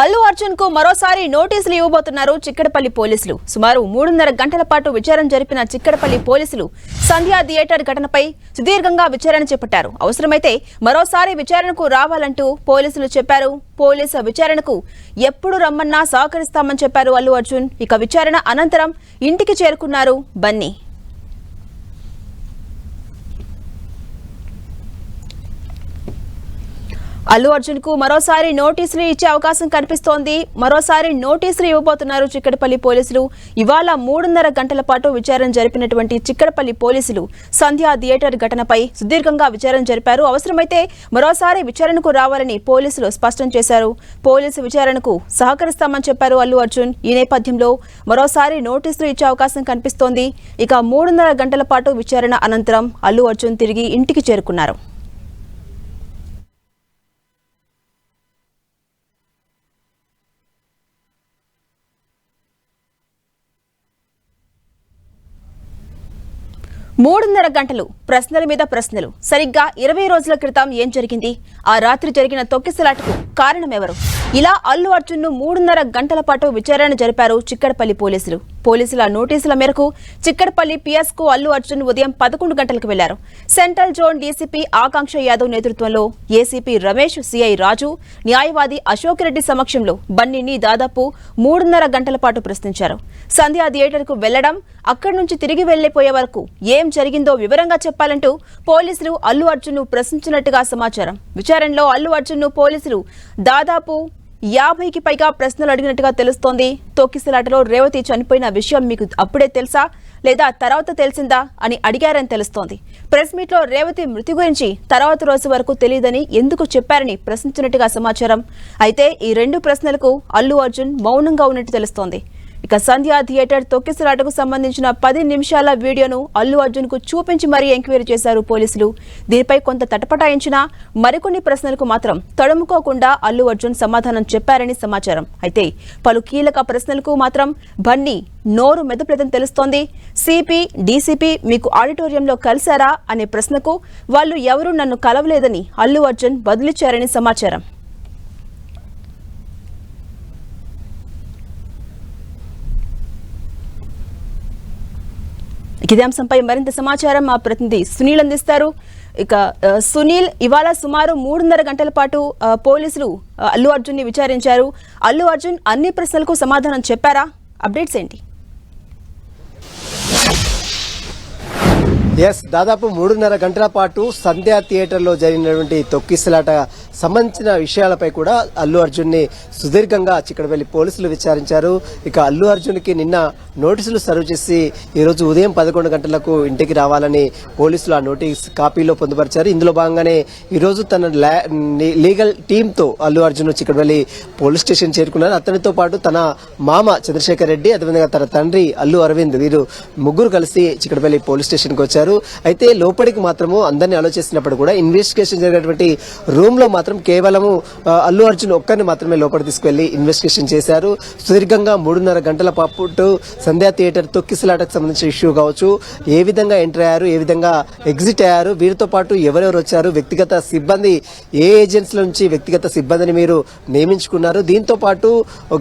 అల్లు అర్జున్కు మరోసారి నోటీసులు ఇవ్వబోతున్నారు చిక్కడపల్లి పోలీసులు. సుమారు మూడున్నర గంటల పాటు విచారణ జరిపిన చిక్కడపల్లి పోలీసులు సంధ్యా థియేటర్ ఘటనపై సుదీర్ఘంగా విచారణ చేపట్టారు. అవసరమైతే మరోసారి విచారణకు రావాలంటూ పోలీసులు చెప్పారు. పోలీసు విచారణకు ఎప్పుడు రమ్మన్నా సహకరిస్తామని చెప్పారు అల్లు అర్జున్. ఇక విచారణ అనంతరం ఇంటికి చేరుకున్నారు బన్నీ. అల్లు అర్జున్కు మరోసారి నోటీసులు ఇచ్చే అవకాశం కనిపిస్తోంది. మరోసారి నోటీసులు ఇవ్వబోతున్నారు చిక్కడపల్లి పోలీసులు. ఇవాళ మూడున్నర గంటల పాటు విచారణ జరిపినటువంటి చిక్కడపల్లి పోలీసులు సంధ్యా థియేటర్ ఘటనపై సుదీర్ఘంగా విచారణ జరిపారు. అవసరమైతే మరోసారి విచారణకు రావాలని పోలీసులు స్పష్టం చేశారు. పోలీసు విచారణకు సహకరిస్తామని చెప్పారు అల్లు అర్జున్. ఈ నేపథ్యంలో మరోసారి నోటీసులు ఇచ్చే అవకాశం కనిపిస్తోంది. ఇక మూడున్నర గంటల పాటు విచారణ అనంతరం అల్లు అర్జున్ తిరిగి ఇంటికి చేరుకున్నారు. మూడున్నర గంటలు ప్రశ్నల మీద ప్రశ్నలు. సరిగ్గా ఇరవై రోజుల క్రితం ఏం జరిగింది? ఆ రాత్రి జరిగిన తొక్కిసలాటకు కారణమెవరు ఇలా అల్లు అర్జున్ను మూడున్నర గంటల పాటు విచారణ జరిపారు చిక్కడపల్లి పోలీసులు. పోలీసుల నోటీసుల మేరకు చిక్కడపల్లి పిఎస్కు అల్లు అర్జున్ ఉదయం పదకొండు గంటలకు వెళ్ళారు. Central zone DCP Akanksha Yadav నేతృత్వంలో ఏసీపీ రమేష్ సిఐ రాజు న్యాయవాది అశోక్ రెడ్డి సమక్షంలో బన్నీని దాదాపు మూడున్నర గంటల పాటు ప్రశ్నించారు. సంధ్యా థియేటర్కు వెళ్ళడం అక్కడి నుంచి తిరిగి వెళ్ళిపోయే వరకు ఏం జరిగిందో వివరంగా చెప్పాలంటూ పోలీసులు అల్లు అర్జున్ను ప్రశ్నించినట్టుగా సమాచారం. విచారణలో అల్లు అర్జున్ను పోలీసులు దాదాపు యాభైకి పైగా ప్రశ్నలు అడిగినట్టుగా తెలుస్తోంది. తొక్కిసలాటలో రేవతి చనిపోయిన విషయం మీకు అప్పుడే తెలుసా? లేదా తర్వాత తెలిసిందా? అని అడిగారని తెలుస్తోంది. ప్రెస్ మీట్లో రేవతి మృతి గురించి తర్వాత రోజు వరకు తెలియదని ఎందుకు చెప్పారని ప్రశ్నించినట్టుగా సమాచారం. అయితే ఈ రెండు ప్రశ్నలకు అల్లు అర్జున్ మౌనంగా ఉన్నట్టు తెలుస్తోంది. ఇక సంధ్యా థియేటర్ తొక్కిసలాటకు సంబంధించిన పది నిమిషాల వీడియోను అల్లు అర్జున్కు చూపించి మరీ ఎంక్వైరీ చేశారు పోలీసులు. దీనిపై కొంత తటపటాయించినా మరికొన్ని ప్రశ్నలకు మాత్రం తడుముకోకుండా అల్లు అర్జున్ సమాధానం చెప్పారని సమాచారం. అయితే పలు కీలక ప్రశ్నలకు మాత్రం బన్నీ నోరు మెదపలేదని తెలుస్తోంది. సిపి డీసీపీ మీకు ఆడిటోరియంలో కలిశారా అనే ప్రశ్నకు వాళ్ళు ఎవరూ నన్ను కలవలేదని అల్లు అర్జున్ బదులిచ్చారని సమాచారం. ఇదే అంశంపై మరింత సమాచారం మా ప్రతినిధి సునీల్ అందిస్తారు. ఇక సునీల్ ఇవాళ సుమారు మూడున్నర గంటల పాటు పోలీసులు అల్లు అర్జున్ని విచారించారు. అల్లు అర్జున్ అన్ని ప్రశ్నలకు సమాధానం చెప్పారా? అప్డేట్స్ ఏంటి? ఎస్ దాదాపు మూడున్నర గంటల పాటు సంధ్యా థియేటర్లో జరిగినటువంటి తొక్కిసలాట సంబంధించిన విషయాలపై కూడా అల్లు అర్జున్ని సుదీర్ఘంగా చిక్కడవెళ్ళి పోలీసులు విచారించారు. ఇక అల్లు అర్జున్కి నిన్న నోటీసులు సర్వ్ చేసి ఈరోజు ఉదయం పదకొండు గంటలకు ఇంటికి రావాలని పోలీసులు ఆ నోటీస్ కాపీలో పొందుపరిచారు. ఇందులో భాగంగానే ఈ రోజు తన లీగల్ టీంతో అల్లు అర్జున్ చిక్కడవెళ్ళి పోలీస్ స్టేషన్ చేరుకున్నారు. అతనితో పాటు తన మామ చంద్రశేఖర్ రెడ్డి అదేవిధంగా తన తండ్రి అల్లు అరవింద్ వీరు ముగ్గురు కలిసి చిక్కడపల్లి పోలీస్ స్టేషన్కి వచ్చారు. అయితే లోపలికి మాత్రము అందరినీ ఆలోచిస్తున్నప్పుడు కూడా ఇన్వెస్టిగేషన్ జరిగినటువంటి రూమ్లో మాత్రం కేవలము అల్లు అర్జున్ ఒక్కరిని మాత్రమే లోపలికి తీసుకువెళ్ళి ఇన్వెస్టిగేషన్ చేశారు. సుదీర్ఘంగా మూడున్నర గంటల పాటు సంధ్యా థియేటర్ తొక్కిసలాటకు సంబంధించిన ఇష్యూ కావచ్చు. ఏ విధంగా ఎంటర్ అయ్యారు ఏ విధంగా ఎగ్జిట్ అయ్యారు వీరితో పాటు ఎవరెవరు వచ్చారు వ్యక్తిగత సిబ్బంది ఏ ఏజెన్సీల నుంచి వ్యక్తిగత సిబ్బందిని మీరు నియమించుకున్నారు? దీంతో పాటు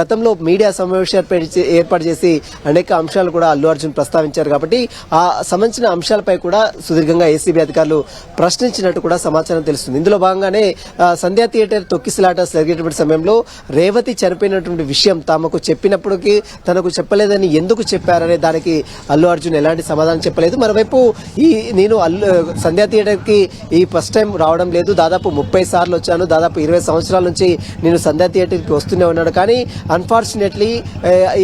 గతంలో మీడియా సమావేశాలు ఏర్పాటు చే- ఏర్పాటు చేసి అనేక అంశాలు కూడా అల్లు అర్జున్ ప్రస్తావించారు కాబట్టి ఆ సంబంధించిన అంశాలపై కూడా సుదీర్ఘంగా ఏసీబీ అధికారులు ప్రశ్నించినట్టు కూడా సమాచారం తెలుస్తుంది. ఇందులో భాగంగానే సంధ్యా థియేటర్ తొక్కిసలాట జరిగేటువంటి సమయంలో రేవతి చనిపోయినటువంటి విషయం తమకు చెప్పినప్పటికీ తనకు చెప్పలేదని ఎందుకు చెప్పారనే దానికి అల్లు అర్జున్ ఎలాంటి సమాధానం చెప్పలేదు. మరోవైపు ఈ నేను అల్లు సంధ్యా థియేటర్కి ఈ ఫస్ట్ టైం రావడం లేదు. దాదాపు ముప్పై సార్లు వచ్చాను. దాదాపు ఇరవై సంవత్సరాల నుంచి నేను సంధ్యా థియేటర్కి వస్తూనే ఉన్నాడు కానీ అన్ఫార్చునేట్లీ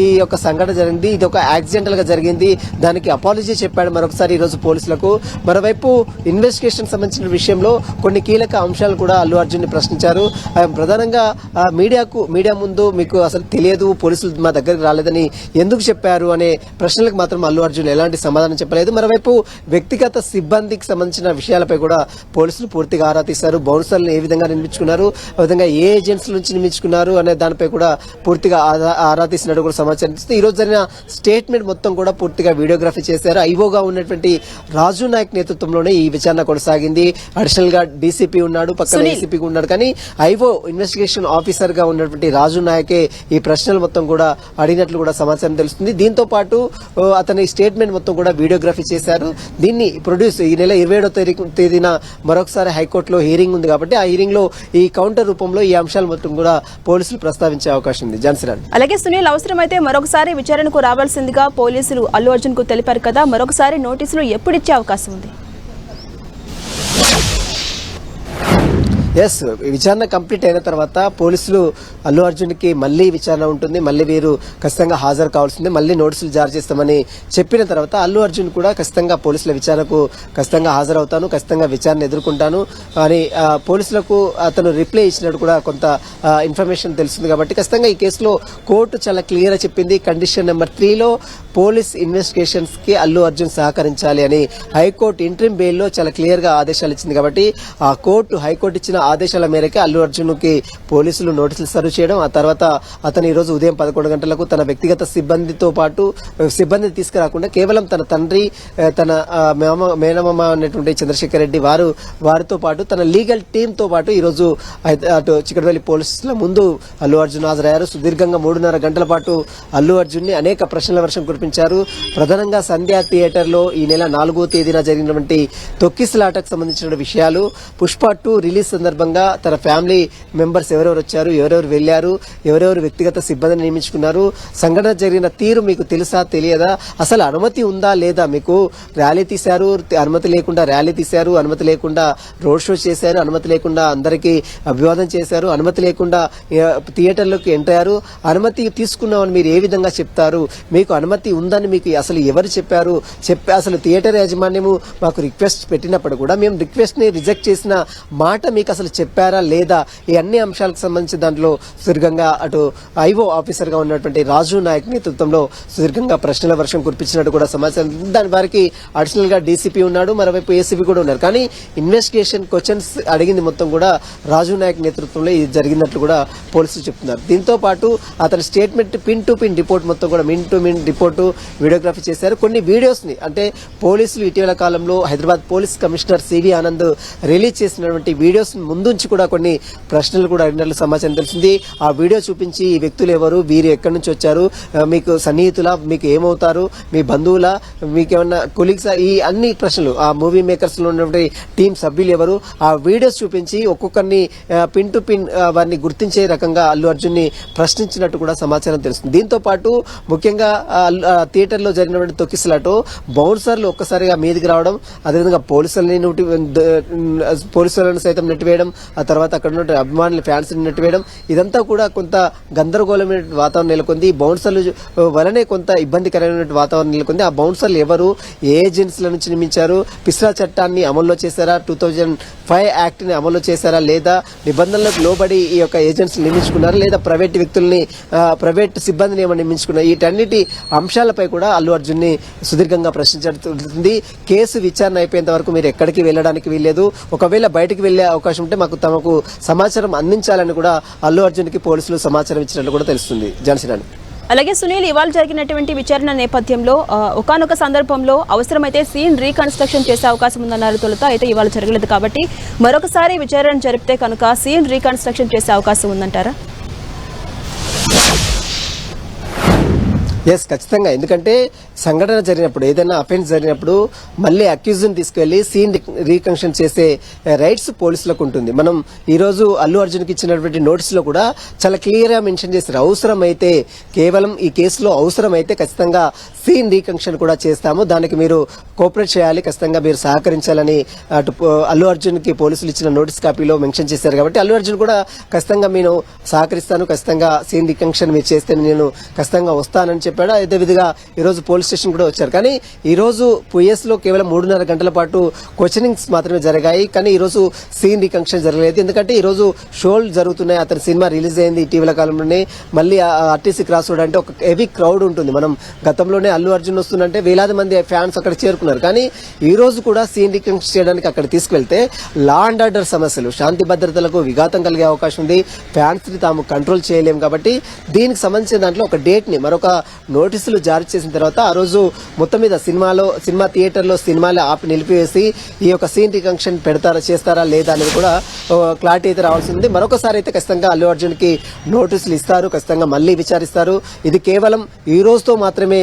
ఈ యొక్క సంఘటన జరిగింది. ఇది ఒక యాక్సిడెంటల్గా జరిగింది. దానికి అపాలజీ చెప్పాడు మరొకసారి ఈరోజు పోలీసులకు. మరోవైపు ఇన్వెస్టిగేషన్ సంబంధించిన విషయంలో కొన్ని కీలక అంశాలు కూడా అల్లు అర్జున్ ని ప్రశ్నించారు. ప్రధానంగా మీడియాకు మీడియా ముందు మీకు అసలు తెలియదు పోలీసులు మా దగ్గరికి రాలేదని ఎందుకు చెప్పారు అనే ప్రశ్నలకు మాత్రం అల్లు అర్జున్ ఎలాంటి సమాధానం చెప్పలేదు. మరోవైపు వ్యక్తిగత సిబ్బందికి సంబంధించిన విషయాలపై కూడా పోలీసులు పూర్తిగా ఆరా తీశారు. బౌన్సర్లను ఏ విధంగా నిర్మించుకున్నారు ఆ విధంగా ఏ ఏజెంట్స్ నుంచి నిర్మించుకున్నారు అనే దానిపై కూడా పూర్తిగా ఆరా- తీసినట్టు కూడా సమాచారం ఇస్తుంది. ఈ రోజు జరిగిన స్టేట్మెంట్ మొత్తం కూడా పూర్తిగా వీడియోగ్రఫీ చేశారు. ఐఓగా ఉన్నటువంటి రాజు నాయక్ నేతృత్వంలోనే ఈ విచారణ కొనసాగింది. అడిషనల్గా డీసీపీ ఉన్నాడు పక్కన. ఏసీపీ ఖచ్చితంగా ఉన్నాడు కానీ ఐవో ఇన్వెస్టిగేషన్ ఆఫీసర్గా ఉన్నటువంటి రాజు నాయకే ఈ ప్రశ్నలు మొత్తం కూడా అడిగినట్లు కూడా సమాచారం తెలుస్తుంది. దీంతో పాటు అతని స్టేట్మెంట్ మొత్తం కూడా వీడియోగ్రఫీ చేశారు. దీన్ని ప్రొడ్యూస్ ఈ నెల ఇరవై ఏడో తేదీన మరొకసారి హైకోర్టులో హీరింగ్ ఉంది కాబట్టి ఆ హీరింగ్లో ఈ కౌంటర్ రూపంలో ఈ అంశాలు మొత్తం కూడా పోలీసులు ప్రస్తావించే అవకాశం ఉంది. జాన్సన్ అలాగే సునీల్ అవసరమైతే మరొకసారి విచారణకు రావాల్సిందిగా పోలీసులు అల్లు అర్జున్కు తెలిపారు కదా. మరొకసారి నోటీసులు ఎప్పుడు ఇచ్చే అవకాశం ఉంది? ఎస్ విచారణ కంప్లీట్ అయిన తర్వాత పోలీసులు అల్లు అర్జున్కి మళ్ళీ విచారణ ఉంటుంది. మళ్ళీ వీరు ఖచ్చితంగా హాజరు కావాల్సిందే. మళ్ళీ నోటీసులు జారీ చేస్తామని చెప్పిన తర్వాత అల్లు అర్జున్ కూడా ఖచ్చితంగా పోలీసుల విచారణకు ఖచ్చితంగా హాజరవుతాను. ఖచ్చితంగా విచారణ ఎదుర్కొంటాను. అని పోలీసులకు అతను రిప్లై ఇచ్చినట్టు కూడా కొంత ఇన్ఫర్మేషన్ తెలుస్తుంది కాబట్టి ఖచ్చితంగా ఈ కేసులో కోర్టు చాలా క్లియర్గా చెప్పింది. కండిషన్ నెంబర్ త్రీలో పోలీస్ ఇన్వెస్టిగేషన్స్కి అల్లు అర్జున్ సహకరించాలి అని హైకోర్టు ఇంట్రీమ్ బెయిల్లో చాలా క్లియర్గా ఆదేశాలు ఇచ్చింది కాబట్టి ఆ కోర్టు హైకోర్టు ఇచ్చిన ఆదేశాల మేరకే అల్లు అర్జున్కి పోలీసులు నోటీసులు సర్వ్ చేయడం ఆ తర్వాత అతను ఈ రోజు ఉదయం పదకొండు గంటలకు తన వ్యక్తిగత సిబ్బందితో పాటు సిబ్బందిని తీసుకురాకుండా కేవలం తన తండ్రి తన మేనమ్మ మేమ మేనమామ అనేటువంటి చంద్రశేఖర్ రెడ్డి వారు వారితో పాటు తన లీగల్ టీమ్తో పాటు ఈ రోజు అటు చిక్కడవెల్లి పోలీసుల ముందు అల్లు అర్జున్ హాజరయ్యారు. సుదీర్ఘంగా మూడున్నర గంటల పాటు అల్లు అర్జున్ని అనేక ప్రశ్నల వర్షం కురిపించారు. ప్రధానంగా సంధ్యా థియేటర్లో ఈ నెల నాలుగో తేదీన జరిగినటువంటి తొక్కిసలాటకు సంబంధించిన విషయాలు పుష్ప టూ రిలీజ్ సందర్భంగా తన ఫ్యామిలీ మెంబర్స్ ఎవరెవరు వచ్చారు ఎవరెవరు వెళ్ళారు ఎవరెవరు వ్యక్తిగత సిబ్బందిని నియమించుకున్నారు సంఘటన జరిగిన తీరు మీకు తెలుసా తెలియదా అసలు అనుమతి ఉందా లేదా మీకు ర్యాలీ తీశారు అనుమతి లేకుండా ర్యాలీ తీశారు అనుమతి లేకుండా రోడ్ షో చేశారు అనుమతి లేకుండా అందరికీ అభివాదం చేశారు అనుమతి లేకుండా థియేటర్లోకి ఎంటర్ అయ్యారు అనుమతి తీసుకున్నామని మీరు ఏ విధంగా చెప్తారు మీకు అనుమతి ఉందని మీకు అసలు ఎవరు చెప్పారు చెప్పి అసలు థియేటర్ యాజమాన్యము మాకు రిక్వెస్ట్ పెట్టినప్పుడు కూడా మేము రిక్వెస్ట్ని రిజెక్ట్ చేసిన మాట మీకు అసలు చెప్పారా లేదా? ఈ అన్ని అంశాలకు సంబంధించి దాంట్లో సుదీర్ఘంగా అటు ఐఓ ఆఫీసర్గా ఉన్నటువంటి రాజు నాయక్ నేతృత్వంలో సుదీర్ఘంగా ప్రశ్నల వర్షం కురిపించినట్టు కూడా సమాచారం. దాని వారికి అడిషనల్గా డీసీపీ ఉన్నాడు మరోవైపు ఏసీపీ కూడా ఉన్నారు. కానీ ఇన్వెస్టిగేషన్ క్వశ్చన్స్ అడిగింది మొత్తం కూడా రాజు నాయక్ నేతృత్వంలో ఇది జరిగినట్లు కూడా పోలీసులు చెప్తున్నారు. దీంతో పాటు అతని statement pin to pin report మొత్తం కూడా min to min report videography చేశారు. కొన్ని వీడియోస్ని అంటే పోలీసులు ఇటీవల కాలంలో Hyderabad police commissioner CV Anand release చేసినటువంటి వీడియోస్ ముందుంచి కూడా కొన్ని ప్రశ్నలు కూడా అడిగినట్లు సమాచారం తెలిసింది. ఆ వీడియో చూపించి ఈ వ్యక్తులు ఎవరు వీరు ఎక్కడి నుంచి వచ్చారు మీకు సన్నిహితుల మీకు ఏమవుతారు మీ బంధువుల మీకేమన్నా కొలీగ్స్ ఈ అన్ని ప్రశ్నలు ఆ మూవీ మేకర్స్లో ఉన్నటువంటి టీం సభ్యులు ఎవరు ఆ వీడియోస్ చూపించి ఒక్కొక్కరిని పిన్ టు పిన్ వారిని గుర్తించే రకంగా అల్లు అర్జున్ని ప్రశ్నించినట్టు కూడా సమాచారం తెలుస్తుంది. దీంతో పాటు ముఖ్యంగా థియేటర్లో అల్లు- ఆ జరిగినటువంటి తొక్కిసలాటో బౌన్సర్లు ఒక్కసారిగా మీదికి రావడం అదేవిధంగా పోలీసులని పోలీసులను సైతం నెట్టివేయడం ఆ తర్వాత అక్కడ ఉన్న అభిమానులు ఫ్యాన్స్ నెట్టివేయడం ఇదంతా కూడా కొంత గందరగోళమైన వాతావరణం నెలకొంది. ఈ బౌన్సర్లు వలనే కొంత ఇబ్బందికరమైన వాతావరణం నెలకొంది. ఆ బౌన్సర్లు ఎవరు? ఏ ఏజెన్సీల నుంచి నియమించారు? పిస్రా చట్టాన్ని అమల్లో చేశారా? టూ థౌజండ్ ఫైవ్ యాక్ట్ని అమలు చేశారా? లేదా నిబంధనలకు లోబడి ఈ యొక్క ఏజెన్సీలు నియమించుకున్నారా? లేదా ప్రైవేట్ వ్యక్తుల్ని ప్రైవేట్ సిబ్బందిని ఏమైనా నియమించుకున్నారు? వీటన్నిటి అంశాలపై కూడా అల్లు అర్జున్ని సుదీర్ఘంగా ప్రశ్నించబడుతుంది. కేసు విచారణ అయిపోయేంత వరకు మీరు ఎక్కడికి వెళ్ళడానికి వీల్లేదు. ఒకవేళ బయటికి వెళ్ళే అవకాశం ఉంటే మాకు తమకు సమాచారం అందించాలని కూడా అల్లు అర్జున్కి పోలీసులు సమాచారం ఇచ్చినట్లు కూడా తెలుస్తుంది. జాన్సన్ అలాగే సునీల్ ఇవాళ జరిగినటువంటి విచారణ నేపథ్యంలో ఒకనొక సందర్భంలో అవసరమైతే సీన్ రీకన్స్ట్రక్షన్ చేసే అవకాశం ఉందన్నారు తొలుత. అయితే ఇవాళ జరగలేదు కాబట్టి మరొకసారి విచారణ జరిపితే కనుక సీన్ రీకన్స్ట్రక్షన్ చేసే అవకాశం ఉందంటారా? ఎస్ ఖచ్చితంగా. ఎందుకంటే సంఘటన జరిగినప్పుడు ఏదైనా అఫెన్స్ జరిగినప్పుడు మళ్ళీ అక్యూజన్ తీసుకెళ్ళి సీన్ రీకన్స్ట్రక్షన్ చేసే eh, రైట్స్ పోలీసులకు ఉంటుంది. మనం ఈ రోజు అల్లు అర్జున్కి ఇచ్చినటువంటి నోటీసులో కూడా చాలా క్లియర్గా మెన్షన్ చేశారు. అవసరమైతే కేవలం ఈ కేసులో అవసరమైతే ఖచ్చితంగా సీన్ రీకన్స్ట్రక్షన్ కూడా చేస్తాము. దానికి మీరు కోఆపరేట్ చేయాలి. ఖచ్చితంగా మీరు సహకరించాలని అటు అల్లు అర్జున్కి పోలీసులు ఇచ్చిన నోటీస్ కాపీలో మెన్షన్ చేశారు. కాబట్టి అల్లు అర్జున్ కూడా ఖచ్చితంగా నేను సహకరిస్తాను. ఖచ్చితంగా సీన్ రికంక్షన్ మీరు చేస్తే నేను ఖచ్చితంగా వస్తానని చెప్పాడు. అదే విధంగా ఈరోజు పోలీస్ స్టేషన్ కూడా వచ్చారు. కానీ ఈరోజు రోజు కేవలం మూడున్నర గంటల పాటు క్వశ్చనింగ్స్ మాత్రమే జరిగాయి. కానీ ఈరోజు సీన్ రికంక్షన్ జరగలేదు. ఎందుకంటే ఈరోజు షోలు జరుగుతున్నాయి. అతని సినిమా రిలీజ్ అయింది ఇటీవల కాలంలోనే. మళ్ళీ ఆర్టీసీ క్రాస్ రోడ్ అంటే ఒక హెవీ క్రౌడ్ ఉంటుంది. మనం గతంలోనే అల్లు అర్జున్ వస్తుందంటే వేలాది మంది ఫ్యాన్స్ అక్కడ చేరుకున్నారు. కానీ ఈరోజు కూడా సీన్ రికంక్షన్ చేయడానికి అక్కడ తీసుకెళ్తే లా అండ్ ఆర్డర్ సమస్యలు శాంతి భద్రతలకు విఘాతం కలిగే అవకాశం ఉంది. ఫ్యాన్స్ని తాము కంట్రోల్ చేయలేము కాబట్టి దీనికి సంబంధించిన దాంట్లో ఒక డేట్ని మరొక నోటీసులు జారీ చేసిన తర్వాత ఆ రోజు మొత్తం మీద సినిమాలో సినిమా థియేటర్లో సినిమాలు ఆపి నిలిపివేసి ఈ యొక్క సీన్ రికంక్షన్ పెడతారా చేస్తారా లేదా అనేది కూడా క్లారిటీ అయితే రావాల్సి ఉంది మరొకసారి అయితే ఖచ్చితంగా అల్లు అర్జున్కి నోటీసులు ఇస్తారు ఖచ్చితంగా మళ్ళీ విచారిస్తారు. ఇది కేవలం ఈ రోజుతో మాత్రమే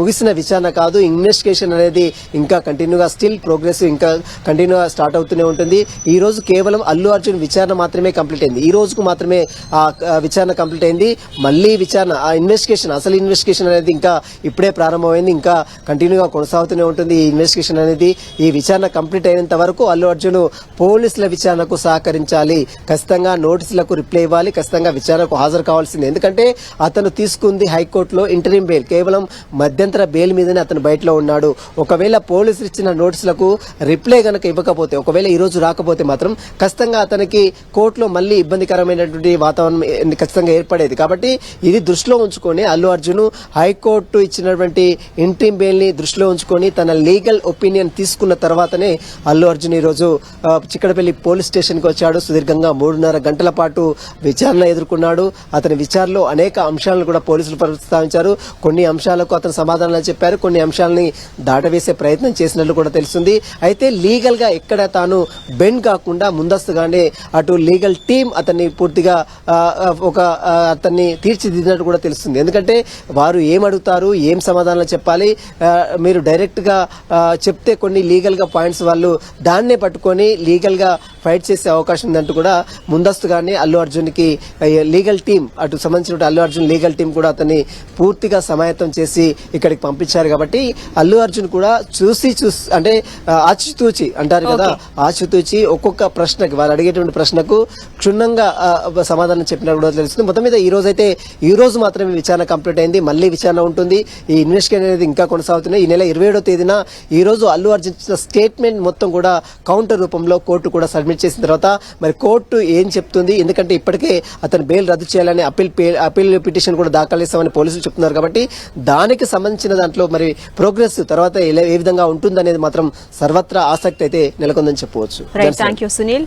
ముగిసిన విచారణ కాదు. ఇన్వెస్టిగేషన్ అనేది ఇంకా కంటిన్యూగా స్టిల్ ప్రోగ్రెస్ ఇంకా కంటిన్యూగా స్టార్ట్ అవుతూనే ఉంటుంది. ఈ రోజు కేవలం అల్లు అర్జున్ విచారణ మాత్రమే కంప్లీట్ అయింది. ఈ రోజుకు మాత్రమే ఆ విచారణ కంప్లీట్ అయింది. మళ్ళీ విచారణ ఆ ఇన్వెస్టిగేషన్ అసలు ఇన్వెస్టిగేషన్ అనేది ఇంకా ఇప్పుడే ప్రారంభమైంది ఇంకా కంటిన్యూగా కొనసాగుతూనే ఉంటుంది. ఈ ఇన్వెస్టిగేషన్ అనేది ఈ విచారణ కంప్లీట్ అయినంత వరకు అల్లు అర్జున్ పోలీసుల విచారణకు సహకరించాలి. ఖచ్చితంగా నోటీసులకు రిప్లై ఇవ్వాలి ఖచ్చితంగా విచారణకు హాజరు కావాల్సింది. ఎందుకంటే అతను తీసుకుంది హైకోర్టులో ఇంటరీం బెయిల్ కేవలం మధ్యంతర బెయిల్ మీదనే అతను బయటలో ఉన్నాడు. ఒకవేళ పోలీసులు ఇచ్చిన నోటీసులకు రిప్లై గనక ఇవ్వకపోతే ఒకవేళ ఈ రోజు రాకపోతే మాత్రం ఖచ్చితంగా అతనికి కోర్టులో మళ్ళీ ఇబ్బందికరమైనటువంటి వాతావరణం ఖచ్చితంగా ఏర్పడేది. కాబట్టి ఇది దృష్టిలో ఉంచుకొని అల్లు అర్జున్ హైకోర్టు ఇచ్చినటువంటి ఇంట్రీమ్ బెయిల్ని దృష్టిలో ఉంచుకొని తన లీగల్ ఒపీనియన్ తీసుకున్న తర్వాతనే అల్లు అర్జున్ ఈ రోజు చిక్కడపల్లి పోలీస్ స్టేషన్కి వచ్చాడు. సుదీర్ఘంగా మూడున్నర గంటల పాటు విచారణ ఎదుర్కొన్నాడు. అతని విచారణలో అనేక అంశాలను కూడా పోలీసులు ప్రస్తావించారు. కొన్ని అంశాలకు అతను సమాధానాలు చెప్పారు. కొన్ని అంశాలని దాటవేసే ప్రయత్నం చేసినట్లు కూడా తెలుస్తుంది. అయితే లీగల్గా ఎక్కడ తాను బెండ్ కాకుండా ముందస్తుగానే అటు లీగల్ టీం అతన్ని పూర్తిగా ఒక అతన్ని తీర్చిదిద్దినట్టు కూడా తెలుస్తుంది. ఎందుకంటే వారు ఏం అడుగుతారు ఏం సమాధానాలు చెప్పాలి మీరు డైరెక్ట్గా ఆ, చెప్తే కొన్ని లీగల్గా పాయింట్స్ వాళ్ళు దాన్నే పట్టుకొని లీగల్గా ఫైట్ చేసే అవకాశం ఉందంటూ కూడా ముందస్తుగానే అల్లు అర్జున్కి లీగల్ టీం అటు సంబంధించిన అల్లు అర్జున్ లీగల్ టీం కూడా అతన్ని పూర్తిగా సమాయత్తం చేసి ఇక్కడికి పంపించారు కాబట్టి అల్లు అర్జున్ కూడా చూసి చూసి అంటే ఆచితూచి అంటారు కదా ఆచితూచి ఒక్కొక్క ప్రశ్నకి వారు అడిగేటువంటి ప్రశ్నకు క్షుణ్ణంగా సమాధానం చెప్పినట్టు కూడా తెలుస్తుంది. మొత్తం మీద ఈ రోజు అయితే ఈ రోజు మాత్రమే విచారణ కంప్లీట్ అయింది. మళ్ళీ విచారణ ఉంటుంది. ఈ ఇన్వెస్టిగేషన్ అనేది ఇంకా కొనసాగుతుంది ఈ నెల ఇరవై ఏడో తేదీన ఈ రోజు అల్లు అర్జున్ స్టేట్మెంట్ మొత్తం కూడా కౌంటర్ రూపంలో కోర్టు కూడా సబ్మిట్ చేసిన తర్వాత మరి కోర్టు ఏం చెప్తుంది? ఎందుకంటే ఇప్పటికే అతను బెయిల్ రద్దు చేయాలని అప్పీల్ అప్పీల్ పిటిషన్ కూడా దాఖలు చేస్తామని పోలీసులు చెప్తున్నారు కాబట్టి దానికి సంబంధించిన దాంట్లో మరి ప్రోగ్రెస్ తర్వాత ఏ విధంగా ఉంటుందనేది మాత్రం సర్వత్రా ఆసక్తి అయితే నెలకొందని చెప్పవచ్చు. సునీల్